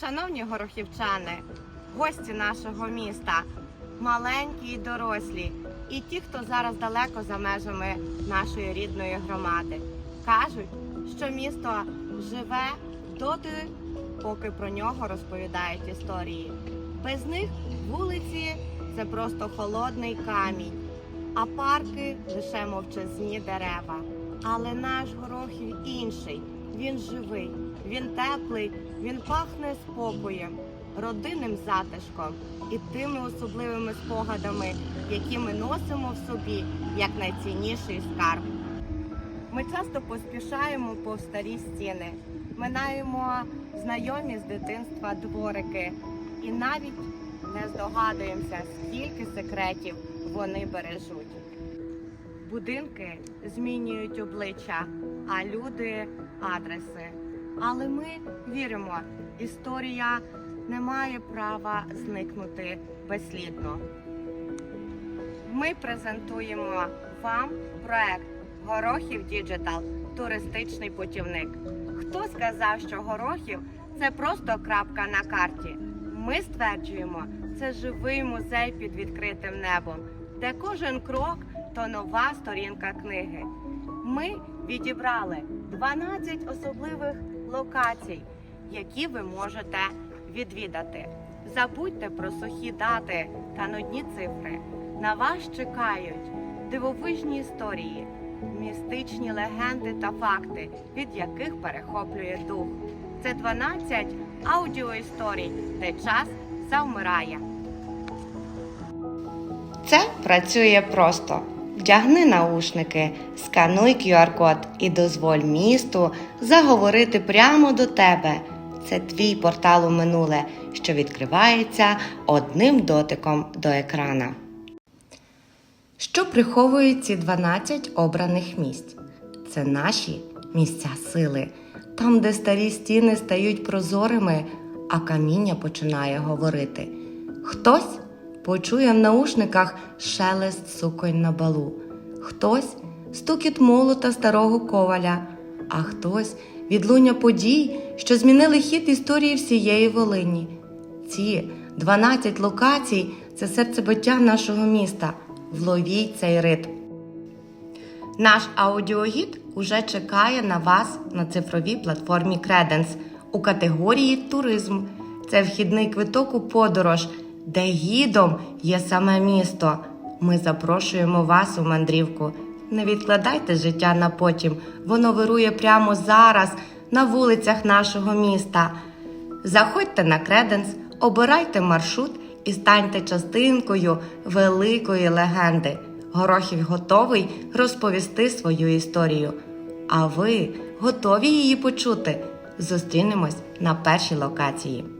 Шановні горохівчани, гості нашого міста, маленькі і дорослі, і ті, хто зараз далеко за межами нашої рідної громади, кажуть, що місто живе доти, поки про нього розповідають історії. Без них вулиці це просто холодний камінь, а парки лише мовчазні дерева. Але наш горохів інший. Він живий, він теплий, він пахне спокоєм, родинним затишком і тими особливими спогадами, які ми носимо в собі як найцінніший скарб. Ми часто поспішаємо по старі стіни, минаємо знайомі з дитинства дворики і навіть не здогадуємося, скільки секретів вони бережуть. Будинки змінюють обличчя, а люди адреси. Але ми віримо, історія не має права зникнути безслідно. Ми презентуємо вам проект Горохів Діджитал туристичний путівник. Хто сказав, що Горохів це просто крапка на карті? Ми стверджуємо, це живий музей під відкритим небом, де кожен крок то нова сторінка книги. Ми відібрали 12 особливих локацій, які ви можете відвідати. Забудьте про сухі дати та нудні цифри. На вас чекають дивовижні історії, містичні легенди та факти, від яких перехоплює дух. Це 12 аудіоісторій, де час завмирає. Це працює просто. Вдягни наушники, скануй QR-код і дозволь місту заговорити прямо до тебе. Це твій портал у минуле, що відкривається одним дотиком до екрана. Що приховують ці 12 обраних місць? Це наші місця сили, там, де старі стіни стають прозорими, а каміння починає говорити. Хтось почує в наушниках шелест суконь на балу, хтось стукіт молота старого коваля, а хтось відлуння подій, що змінили хід історії всієї Волині. Ці 12 локацій це серцебиття нашого міста. Вловіть цей ритм. Наш аудіогід уже чекає на вас на цифровій платформі Credence у категорії Туризм. Це вхідний квиток у подорож, де гідом є саме місто. Ми запрошуємо вас у мандрівку. Не відкладайте життя на потім, воно вирує прямо зараз на вулицях нашого міста. Заходьте на Креденс, обирайте маршрут і станьте частинкою великої легенди. Горохів готовий розповісти свою історію. А ви готові її почути? Зустрінемось на першій локації.